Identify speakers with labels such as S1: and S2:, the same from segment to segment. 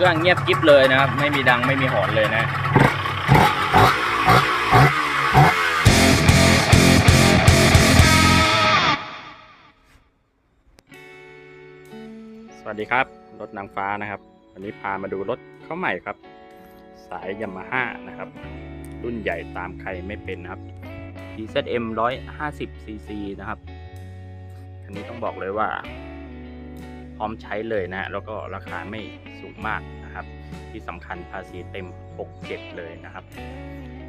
S1: เครื่องเงียบกริบเลยนะครับ ไม่มีดังไม่มีหอนเลยนะสวัสดีครับ รถนางฟ้านะครับ วันนี้พามาดูรถเข้าใหม่ครับ สายยามาฮ่านะครับ รุ่นใหญ่ตามใครไม่เป็นนะครับ TZM 150 cc นะครับ คันนี้ต้องบอกเลยว่า พร้อมใช้เลยนะ แล้วก็ราคาไม่สูงมากนะครับ ที่สำคัญภาษีเต็ม 67 เลยนะครับ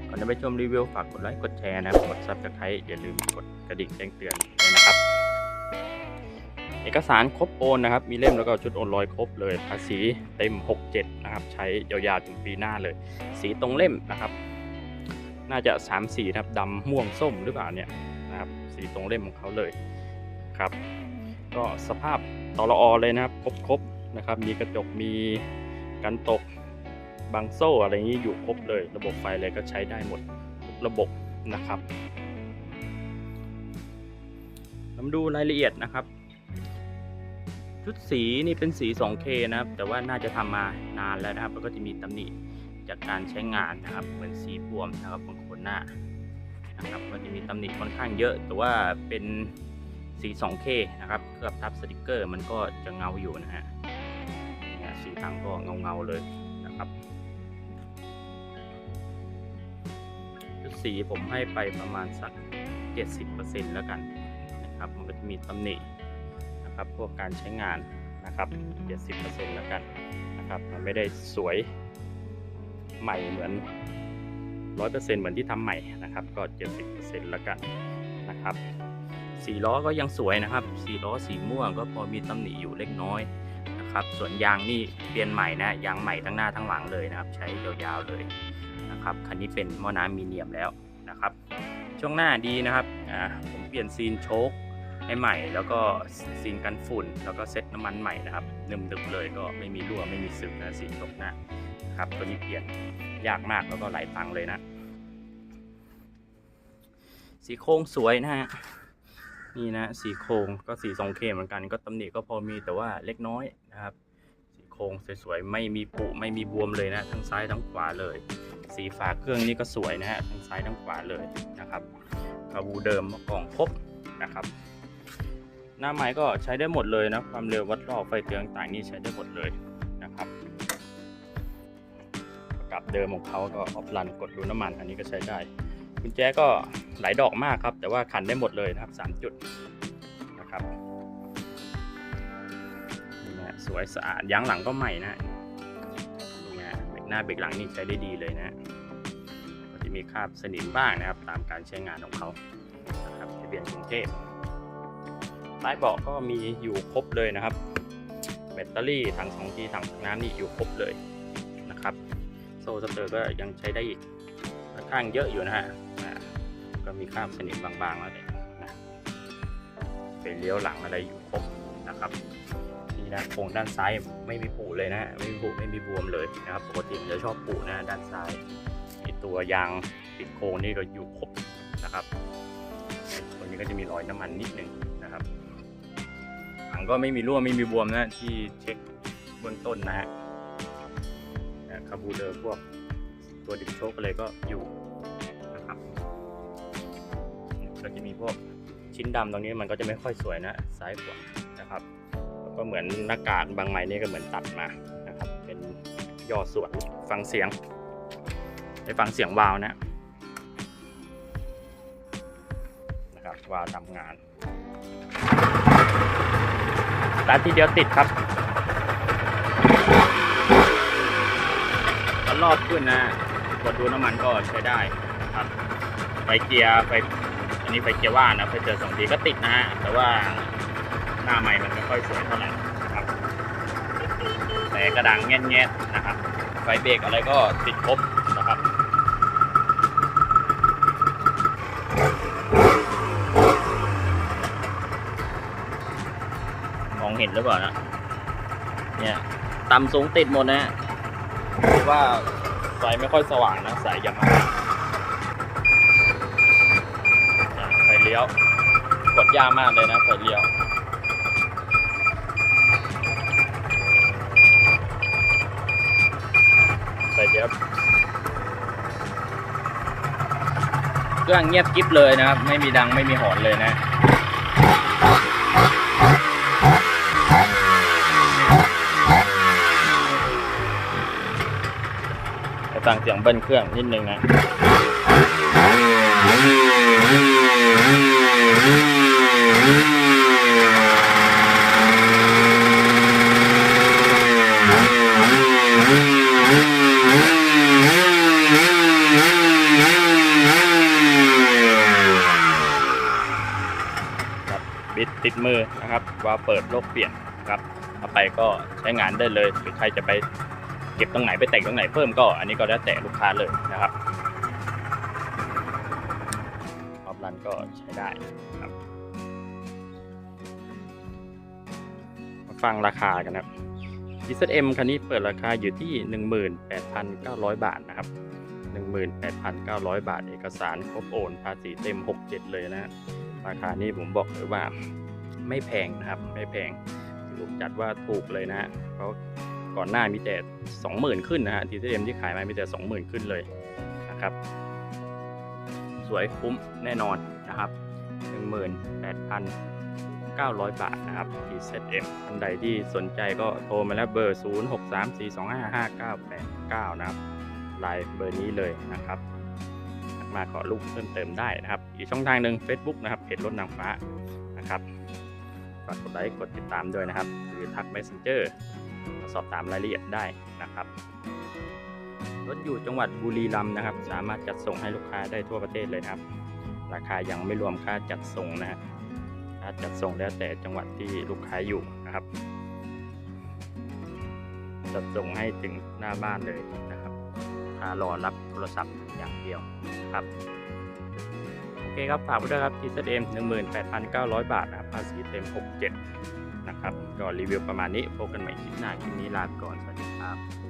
S1: ก่อนจะไปชมรีวิวฝากกดไลค์กดแชร์นะกด subscribe อย่าลืมกดกระดิ่งแจ้งเตือนด้วยนะครับ เอกสารครบโอนนะครับ มีเล่มแล้วก็ชุดโอนลอยครบเลย ภาษีเต็ม 67 นะครับ ใช้ยาวๆถึงปีหน้าเลย สีตรงเล่มนะครับ น่าจะ 3 สีนะครับดำม่วงส้มหรือเปล่าเนี่ยนะครับ สีตรงเล่มของเขาเลยครับ ก็สภาพตลออเลยนะครับ ครบๆนะครับ มีกระจกมีกันตกบังโซ่อะไรนี้อยู่ครบเลย ระบบไฟอะไรก็ใช้ได้หมดทุกระบบนะครับเรามาดูรายละเอียดนะครับ ชุดสีนี่เป็นสี 2K นะครับ แต่ว่าน่าจะทำมานานแล้วนะครับ แล้วก็จะมีตำหนิจากการใช้งานนะครับ เหมือนสีบวมนะครับบางคนหน้านะครับ ก็จะมีตำหนิค่อนข้างเยอะ แต่ว่าเป็น สี 2K นะครับเคลือบทับสติกเกอร์มันก็จะเงาอยู่นะฮะเนี่ยสีตังก็เงาเงาๆเลยนะครับชุดสีผมให้ไปประมาณสัก 70%แล้วกันนะครับ มันก็จะมีตำหนินะครับพวกการใช้งานนะครับ 70%แล้วกันนะครับมันไม่ได้สวยใหม่เหมือน 100%เหมือนที่ทำใหม่นะครับ ก็ 70%แล้วกันนะครับ สีล้อก็ยังสวยนะครับ สีล้อสีม่วงก็พอมีตำหนิอยู่เล็กน้อยนะครับ ส่วนยางนี่เปลี่ยนใหม่นะ ยางใหม่ทั้งหน้าทั้งหลังเลยนะครับ ใช้ยาวๆเลยนะครับ คันนี้เป็นหม้อน้ำมีเนียมแล้วนะครับ ช่วงหน้าดีนะครับ อ่า ผมเปลี่ยนซีนโชคให้ใหม่ แล้วก็ซีนกันฝุ่น แล้วก็เซ็ตน้ำมันใหม่นะครับนึมดึบเลยก็ไม่มีรั่วไม่มีซึมนะสีตกหนะครับ ตัวนี้เปลี่ยนยากมากแล้วก็หลายตังเลยนะ สีโครงสวยนะฮะ นี่นะสีโครงก็สีทรงเคเหมือนกันก็ตำหนิก็พอมีแต่ว่าเล็กน้อยนะครับ สีโครงสวยๆไม่มีปุไม่มีบวมเลยนะทั้งซ้ายทั้งขวาเลย สีฝาเครื่องนี่ก็สวยนะฮะทั้งซ้ายทั้งขวาเลยนะครับกระบูเดิมกล่องครบนะครับ หน้าไม้ก็ใช้ได้หมดเลยนะความเร็ววัดรอบไฟเตือนต่างนี่ใช้ได้หมดเลยนะครับประกับเดิมของเขาก็ออฟลันกดรูน้ำมันอันนี้ก็ใช้ได้ กุญแจก็หลายดอกมากครับ แต่ว่าขันได้หมดเลยนะครับ 3 จุดนะครับนี่นะสวยสะอาดยางหลังก็ใหม่นะนี่นะเบรกหน้าเบรกหลังนี่ใช้ได้ดีเลยนะก็จะมีคราบสนิมบ้างนะครับ ตามการใช้งานของเขานะครับทะเบียนกรุงเทพใต้เบาะก็มีอยู่ครบเลยนะครับ แบตเตอรี่ถังสองทีถังน้ำนี่อยู่ครบเลยนะครับ โซ่สเตอร์ก็ยังใช้ได้อีก ค่อนข้างเยอะอยู่นะฮะก็มีคราบสนิมบางๆแล้วเนี่ยนะไปเลี้ยวหลังอะไรอยู่ครบนะครับนี่นะโครงด้านซ้ายไม่มีปูเลยนะไม่มีปูไม่มีบวมเลยนะครับปกติมันจะชอบปูนะด้านซ้ายตัวยางติดโครงนี่ก็อยู่ครบนะครับตรงนี้ก็จะมีรอยน้ำมันนิดนึงนะครับถังก็ไม่มีรั่วไม่มีบวมนะที่เช็คเบื้องต้นนะฮะคาบูเดอร์พวก ตัวดิบโชคอะไรก็อยู่นะครับก็จะมีพวกชิ้นดำตรงนี้มันก็จะไม่ค่อยสวยนะซ้ายขวานะครับแล้วก็เหมือนหน้ากากบางใหม่นี่ก็เหมือนตัดมานะครับ เป็นย่อส่วนฟังเสียงไปฟังเสียงวาวนะนะครับวาวทำงานตาร์ททีเดียวติดครับรอบขึ้นนะ กดดูน้ำมันก็ใช้ได้ครับไฟเกียร์ไฟอันนี้ไฟเกียร์ว่านนะไฟเจอสองทีก็ติดนะฮะแต่ว่าหน้าใหม่มันไม่ค่อยสวยเท่าไหร่ครับแต่กระดังแง่ๆนะครับ ไฟเบรกอะไรก็ติดครบนะครับมองเห็นหรือเปล่านะเนี่ยต่ำสูงติดหมดนะคือว่า ไฟไม่ค่อยสว่างนะสายยามาฮ่เนี่ยไฟเลี้ยว กดยากมากเลยนะไฟเลี้ยวนครับเครื่องเงียบกริบเลยนะครับ ไม่มีดังไม่มีหอนเลยนะ จะตั้งเสียงเบิ้ลเครื่องนิดนึงนะครับบิดติดมือนะครับว่าเปิดโลกเปลี่ยนครับเอาไปก็ใช้งานได้เลยหรือใครจะไป เก็บตรงไหนไปแต่งตรงไหนเพิ่มก็อันนี้ก็แล้วแต่ลูกค้าเลยนะครับออฟรันก็ใช้ได้ครับมาฟังราคากันนะครับ DZM คันนี้เปิดราคาอยู่ที่ 18,900 บาทนะครับ 18,900 บาทเอกสารครบโอนภาษีเต็ม 67 เลยนะราคานี้ผมบอกเลยว่าไม่แพงนะครับ ไม่แพงถือจัดว่าถูกเลยนะฮะเพราะ ก่อนหน้ามีแต่ 20,000 ขึ้นนะฮะทีเอ็มที่ขายมามีแต่ 20,000 ขึ้นเลยนะครับ สวยคุ้มแน่นอนนะครับ 18,900 บาทนะครับ TZM ท่านใดที่สนใจก็โทรมาแล้วเบอร์ 0634255989 นะครับไลน์เบอร์นี้เลยนะครับมาขอรูปเพิ่มเติมได้นะครับ อีกช่องทางหนึ่ง Facebook นะครับเพจรถนางฟ้านะครับฝากกดไลค์กดติดตามด้วยนะครับ หรือทัก Messenger สอบถามรายละเอียดได้นะครับรถอยู่จังหวัดบุรีรัมย์นะครับ สามารถจัดส่งให้ลูกค้าได้ทั่วประเทศเลยนะครับ ราคายังไม่รวมค่าจัดส่งนะฮะค่าจัดส่งแล้วแต่จังหวัดที่ลูกค้าอยู่นะครับ จัดส่งให้ถึงหน้าบ้านเลยนะครับค่ารอรับโทรศัพท์อย่างเดียวครับโอเคครับฝากไว้ด้วยครับ TZM 18,900บาทนะครับภาษีเต็ม67 นะครับ ก็รีวิวประมาณนี้พบกันใหม่คลิปหน้าคลิปนี้ลาไปก่อนสวัสดีครับ